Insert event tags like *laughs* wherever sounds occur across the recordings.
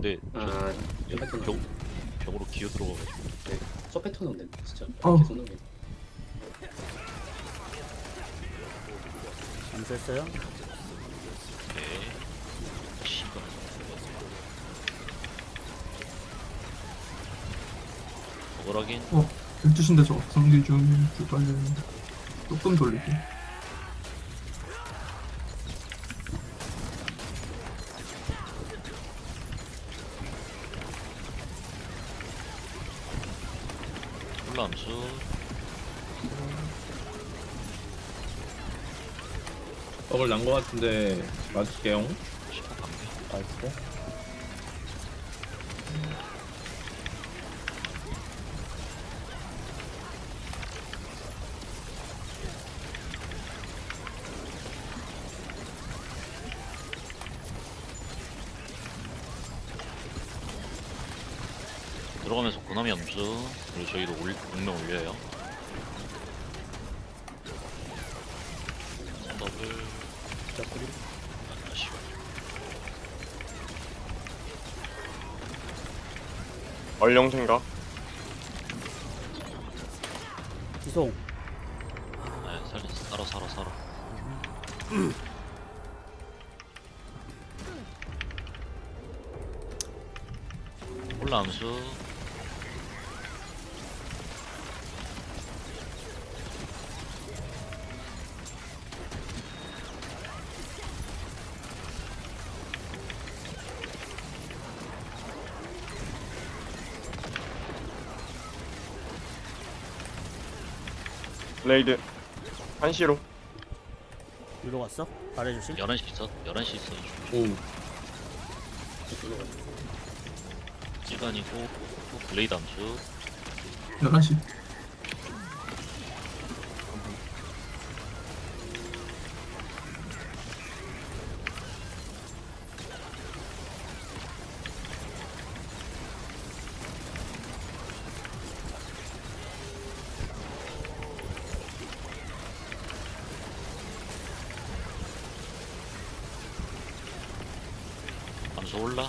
근데 아, 저 패턴 벽, 벽으로 기어 들어가가지고 네. 저 패턴은 없네, 진짜. 어. 계속 넘겨. 암수했어요? 네 씨발 억울하긴 어 12시인데 저 성기 좀 빨리 조금 돌리고 난거 같은데 맞을게요. 10호 감기 나이스. 들어가면서 고나미 암수 그리고 저희도 올, 운명 올려요 얼령 생각 지송. 아 살렸어 살아 살아 살아. 콜라 암수 레이드. 한시로. 위로 갔어? 아래 조심. 11시 있어? 11시 있어. 오, 시간이고 블레이드 암수. 11시 암수 올라.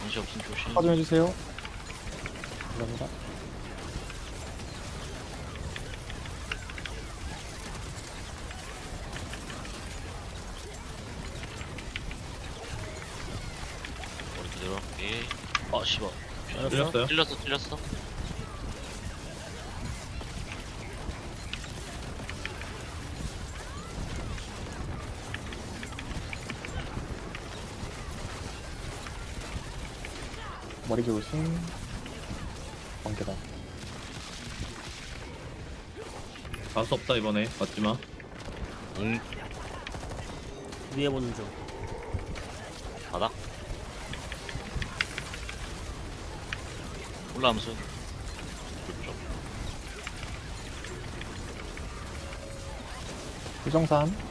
정시 없음 조심 확인해주세요. 감사합니다. 머리 그대로. 할게 아 씨발. 틀렸어요? 찔렸어 찔렸어 머리 조심. 번개다. 가수 없다 이번에 맞지 마. 응 위에 보는 중. 바닥 올라 암수 그쪽 부정산.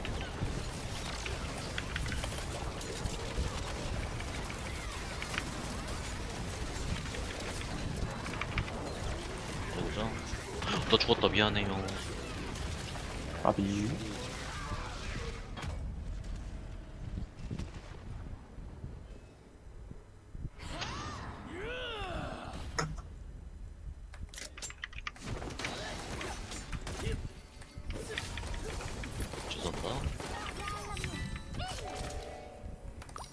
뭐죠? 너 죽었다 미안해요 아비. 죄송합니다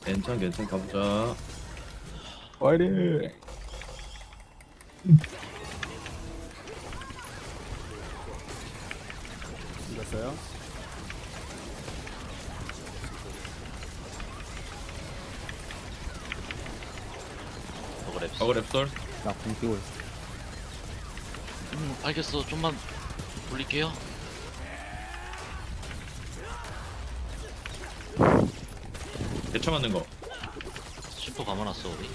괜찮 괜찮 가보자. 와이리. 버그랩 버그 랩솔. 나공 끼고 있어. 음, 알겠어 좀만 돌릴게요 대처 맞는 거. 심포 감아놨어 우리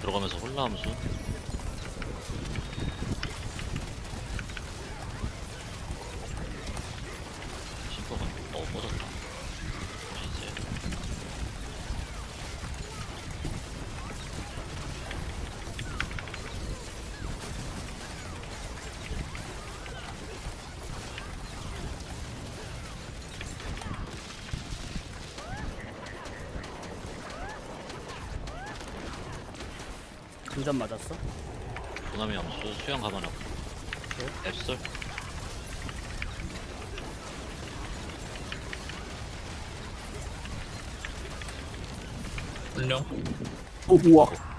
들어가면서 홀라 함수 심포가 어 뻗었다 보시세요 두 점 맞았어? 도남이 암수 수영 가만 없고 앱솔 훌륭. 오 우와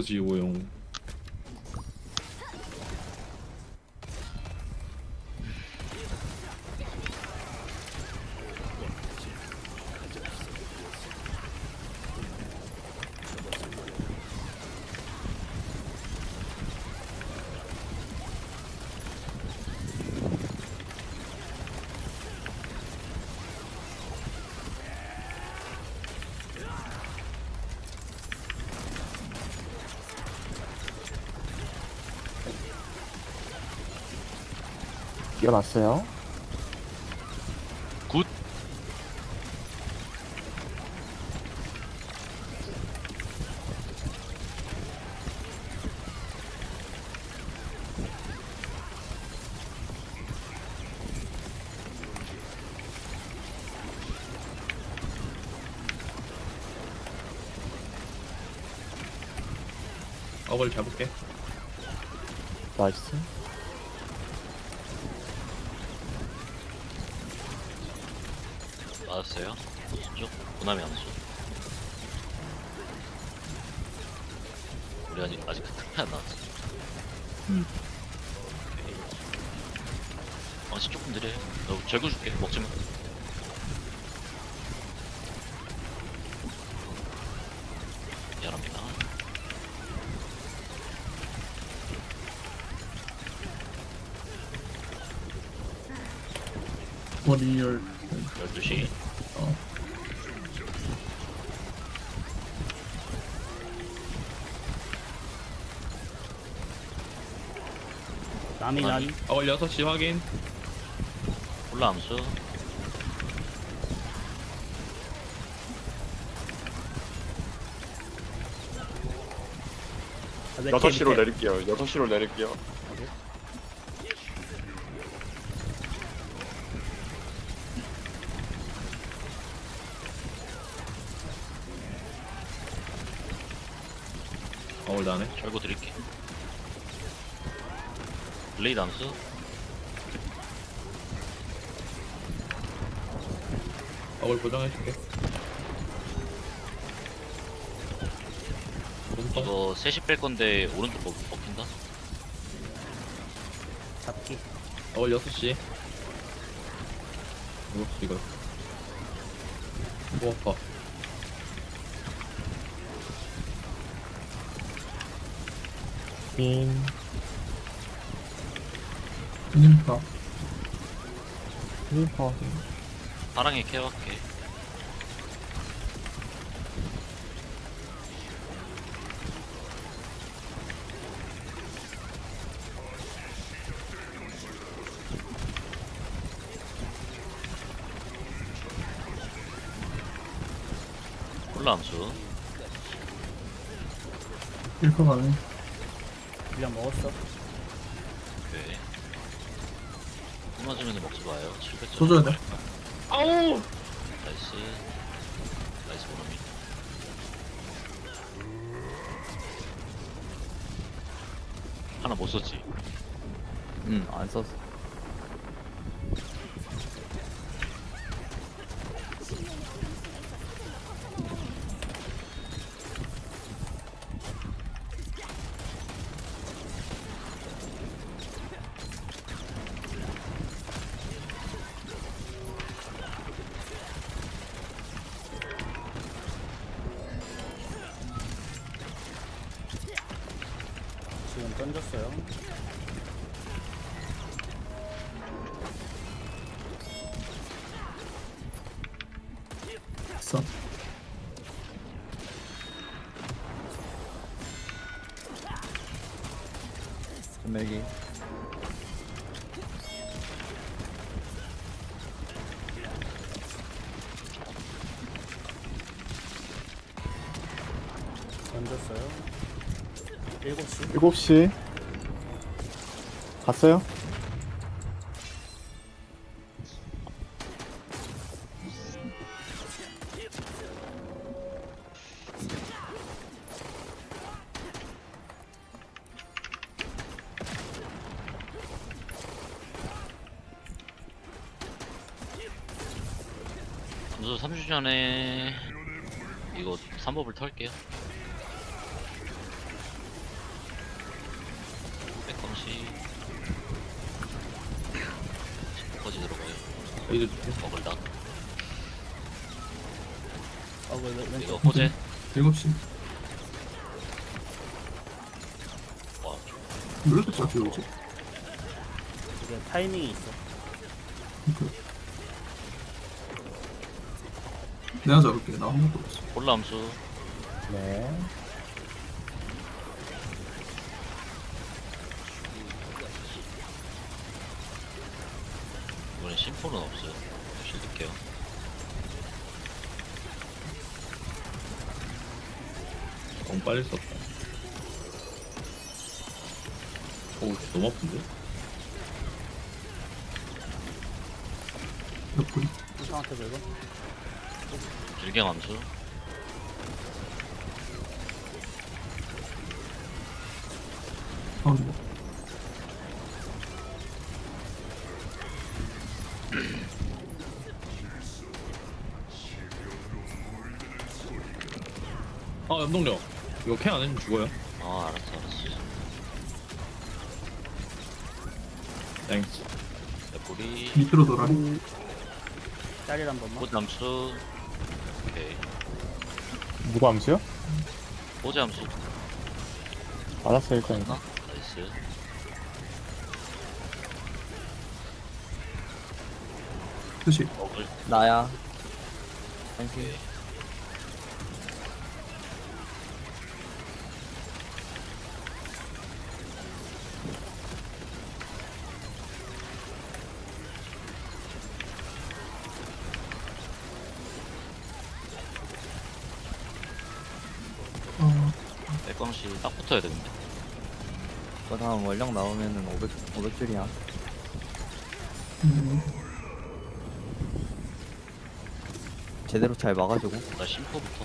앞서지 오 일어났어요. 굿. 어글 잡을게. 나이스 맞았어요? 쪽 도남이 암수 우리 아직 아직 특패 안 나왔어. 오케이. 아직 조금 느려요. 너 재고 줄게. 먹지 마. 미안합니다. 머리열 12시 어. 남이 난 어글 6시 확인. 콜라 암수 아, 밑에, 6시로 밑에. 내릴게요 6시로 내릴게요 어글 나네. 절고 드릴게 블레이드 암수 어글 고정해줄게. 오른쪽. 이거 셋이 뺄 건데 오른쪽 먹, 먹힌다 잡기 어글 6시. 뭐 이거. 뭐 아파. 빙 인파 힐퍼 파랑에 케어할게 콜라 암수. 1퍼 가네 먹었어. 오케이 끊어지면 먹지 마요. 700점 써줘야 돼 아우! 나이스. 나이스 보람이 하나 못 썼지? 응 안 썼어 있어. 전멸기. 던졌어요. 7시. 7시. 갔어요? 점수 3주 전에 이거 3법을 털게요. 백광시 거지 들어가요. 이제 먹을 다 어, 왜, 왜, 이거. 호재. 7시. 와, 왜 이렇게 짧게 오지? 이게 타이밍이 있어. 내가 잡을게. 나 아무것도 없어. 콜라함수 네 이번엔 심포는 없어요. 실릴게요. 너무 빨리 썼다. 오, 너무 아픈데? 옆구리. 이상한테 긁어. 질경함수 가운데. 아, 연동력. 이거 캐 안 해주면 죽어요. 아 알았어 알았어. 땡스. 옆구리 밑으로 돌아리. 짜리 한 번만. 호재함수 오케이. 누구 암수요? 호재함수 알았어요 일단 하나 나이스. 뜻이. 먹을 나야. 어, 붙어야 되는데. 그 다음 원령 나오면은 500, 500줄이야. 음, 제대로 잘 막아주고. 나 심포부터.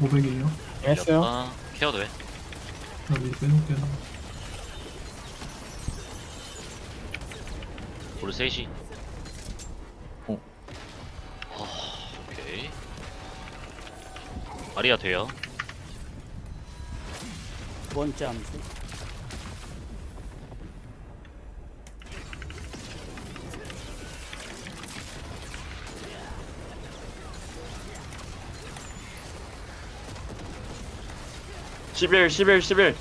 오 500이에요. 했어요? 아, 케어도 해. 나 미리 빼놓게. 나. 우리 셋이. 어. 아, 오케이. 마리아 돼요. 두 번째 함수. 십일 십일 십일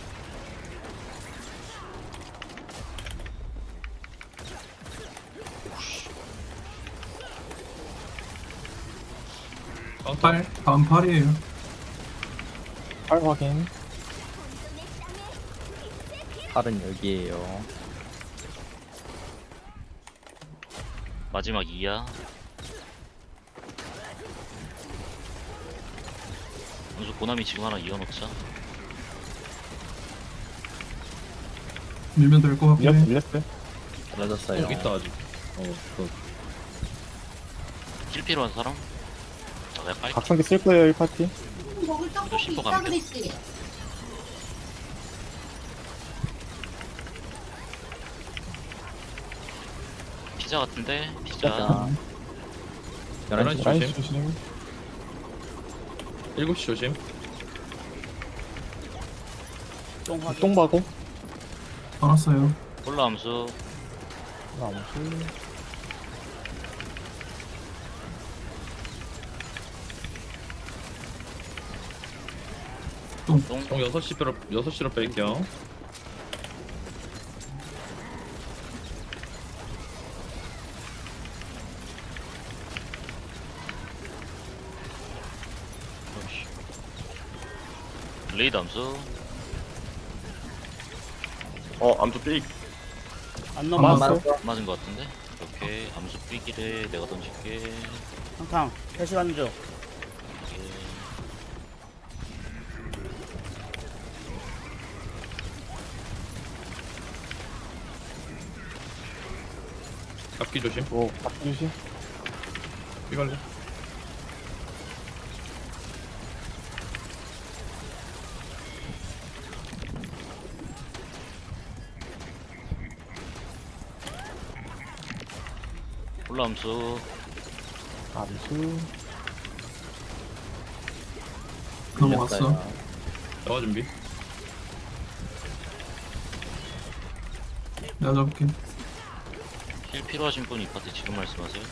카운터. 8. 다음 8이에요. 8 확인 팔은 여기에요. 마지막 2야. 원수 고남이 지금 하나 이어놓자. 밀면 될 것 같긴 밀렸어 해. 밀렸어요 달라졌어요. 여기 있다, 아직. 어, 그, 킬 필요한 사람? 자, 내가 빨리. 각성기 쓸 거예요 1파티 먹을 이거 떡볶이 씹어 있다. 그랬지. 피자 같은데? 피자. 자, 11시 11시 라인 조심. 조심 7시 조심. 똥. 똥바고 알았어요. 콜라 함수. 암수 똥. 총 6시로, 6시로 뺄게요. 레이드 함수. 어 암투 삑안안 넘어갔어. 맞은 것 같은데? 오케이 암수 뿌리기래 내가 던질게 한강. 패시 가는 중. 오케이. 잡기 조심. 오, 바꿔주시. 이걸로. 홀라 암수 암수. 넘어갔어. 나와 준비. 내가 잡을게. 힐 필요하신 분 이 파트 지금 말씀하세요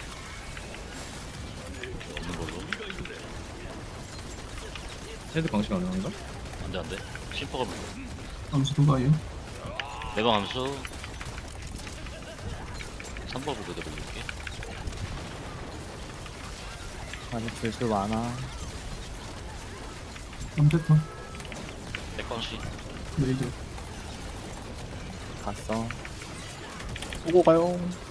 없는 걸로 헤드 방식 안 나온가? 안돼 안돼 심퍼가 불러 암수 도가이요. 내방 암수 3법을 그대로 올릴게 아직 줄수 많아. 3패턴. 백방시 레이저. 갔어. 보고 가요.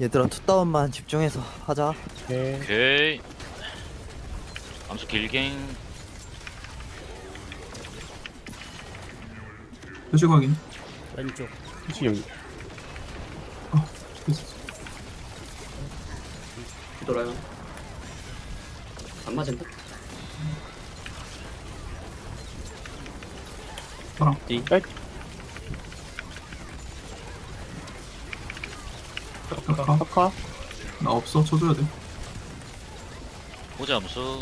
얘들아 투다운만 집중해서 하자. 오케이. 오케이 암수 길갱 표시 확인. 왼쪽. 됐어. 돌아요. 안 맞은다? 카카. 카카. 나 없어. 쳐줘야 돼. 호재 암수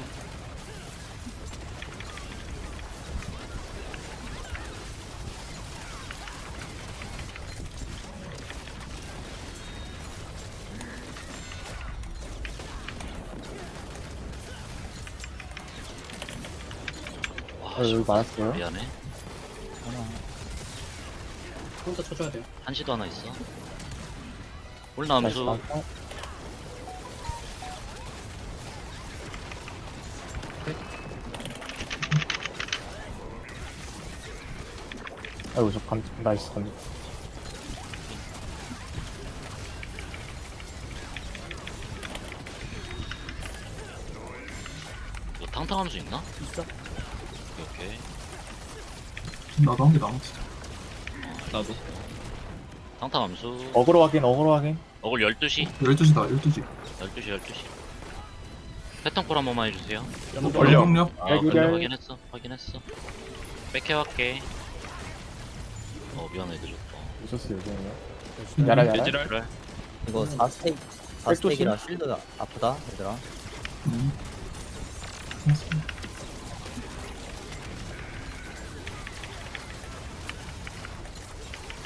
와 어, 여기 많았어요. 미안해 혼자 쳐줘야 돼요. 한시도 하나 있어 많고. 아이고, 저 감, 나이스 감. 이거 탕탕 암수 있나? 있어. 오케이 오케이 나도 한 개 남았어. 나도. 탕탕 암수 어그로 확인, 어그로 확인. 어글 12시 12시다. 12시. 12시 12시 패턴 콜 한 번만 해주세요. 올려. 경력. 아 여기. 확인했어 확인했어 백해왔게 어 미안해 늦었다 오셨어요. 음, 야라, 야라. 돼지랄. 그래 이거 4스택, 백도시? 4스택이라 실드 아프다, 얘들아. 음.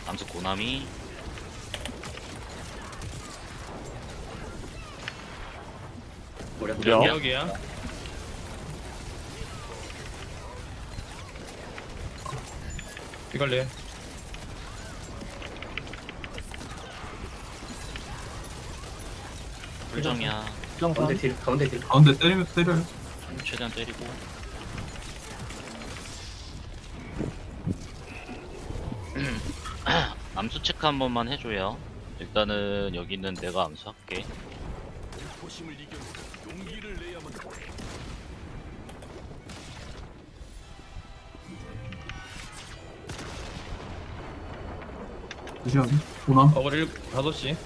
암수 고나미 한 무려. 기억이야. 이걸래. 불정이야 가운데 딜, 가운데 딜. 가운데 때리면 때려요. 최대한 때리고 *clears throat* 암수 체크 한 번만 해줘요 일단은 여기는 내가 암수할게 무시하게. 보남. 어글 1, 5시.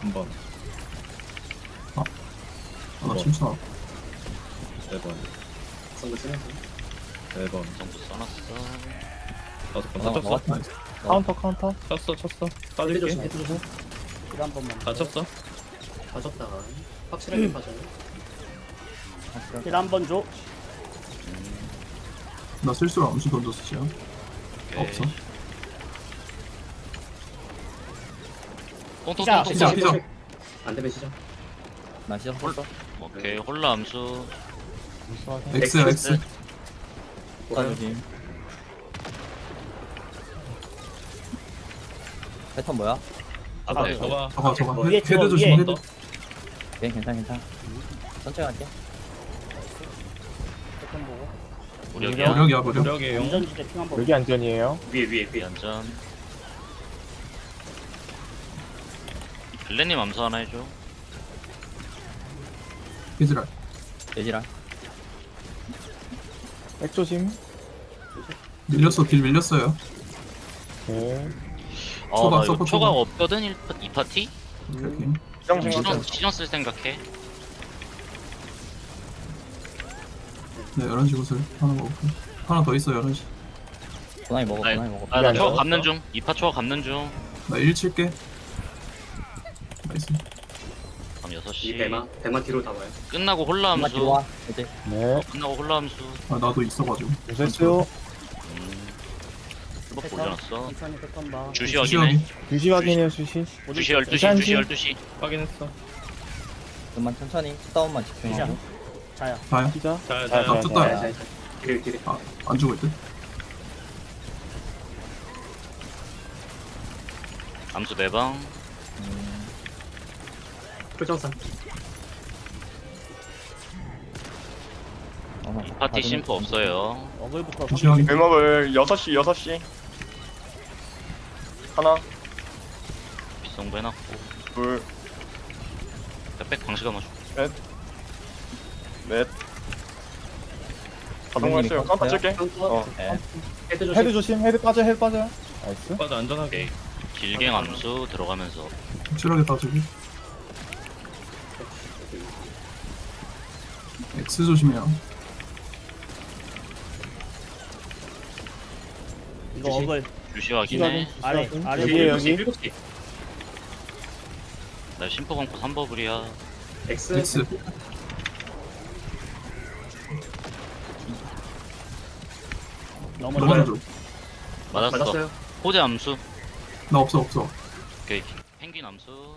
한 번, 아, 나 침투 네 번, 성공 쓰면서. 네 번, 정도 써놨어 다섯 번. 어, 다 쳤어. 먹었다. 나이스. 카운터, 카운터. 쳤어, 쳤어. 헤드 빠질게. 헤드 조심. 딜한 번만. 다 쳤어. 빠졌다가. 확실하게 빠져요. 딜한 번 줘. 나 실수로 암수 던졌어, 지금. 오케이 없어. 시작, 똥똥똥똥 시작, 시작. 안 되면 시작. 나 시작했어. 오케이 홀라 암수 X. 투다 조심. 패턴 뭐야? 아. 위에 헤- 찍어, 헤드 조심, 위에. 헤드. 괜찮아, 괜찮아. 천천히 갈게. 무력이야. 무력이야 무력 무력이에요. 안전지대 핑 한번 여기 안전이에요. 위에 위에 위에. 안전. 블레님 암수 하나 해줘. 피즈랄 예지랑. 백 조심. 밀렸어 길 밀렸어요 오케이. 어, 초각, 나 이거 서포트 초각 초각. 없거든, 이, 파- 파티? 시정 생각. 시전, 시전 쓸 생각해. 네 11시 구슬 하나 먹고 하나 더 있어 11시 고나이 먹어, 고나이 먹어. 아, 나 넣었어? 감는 중. 2파 초각 감는 중. 나1 칠게 나이스 그럼 이 6시. 배마 배마 뒤로 다 와요. 끝나고 홀라 엄마 암수. 들어와. 이제 네. 끝나고 홀라 암수. 아 나도 있어가지고 무쇠수. 음. 올려놨어. 패턴 봐 주시 주시 확인해. 확인. 두시 확인해요, 수시. 주시 12시, 괜찮지? 주시 12시. 확인했어. 좀만 천천히. 다운만 집중하고. 자야 다야 피자. 자, 자, 자, 자, 자. 자, 자, 자. 딜 딜. 안 죽을 듯 암수 4방. 음, 표정상. 어, 이 파티 심프 없어요. 배먹을 6시 6시. 하나, 비성부 해놨고. 둘, 자, 백 방식 한번 줘. 넷. 가동했어요. 카운터 칠게. 어. 네. 헤드 조심. 헤드 조심, 헤드 빠져, 헤드 빠져. 나이스. 빠져 안전하게. 길갱 암수 들어가면서. 확실하게 따지고 X 조심해요 이거 어글 주시 확인해. 아래 아래 여기, 여기. 일곱 시. 나 심포 광고 3버블이야. X. X 넘어져 넘어져 줘. 맞았어. 맞았어요. 호재 암수. 나 없어 없어 오케이. 펭귄 암수.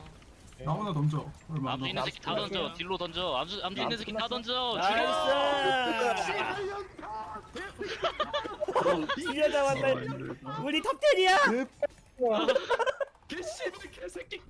나 하나 던져 얼마 안 암수 있는 남았어 새끼 다 던져. 딜로 던져. 암수 암수 있는 새끼 다 던져. 나이스 죽여 잡았다 우리 탑10이야 *laughs* 개씨발 개새끼.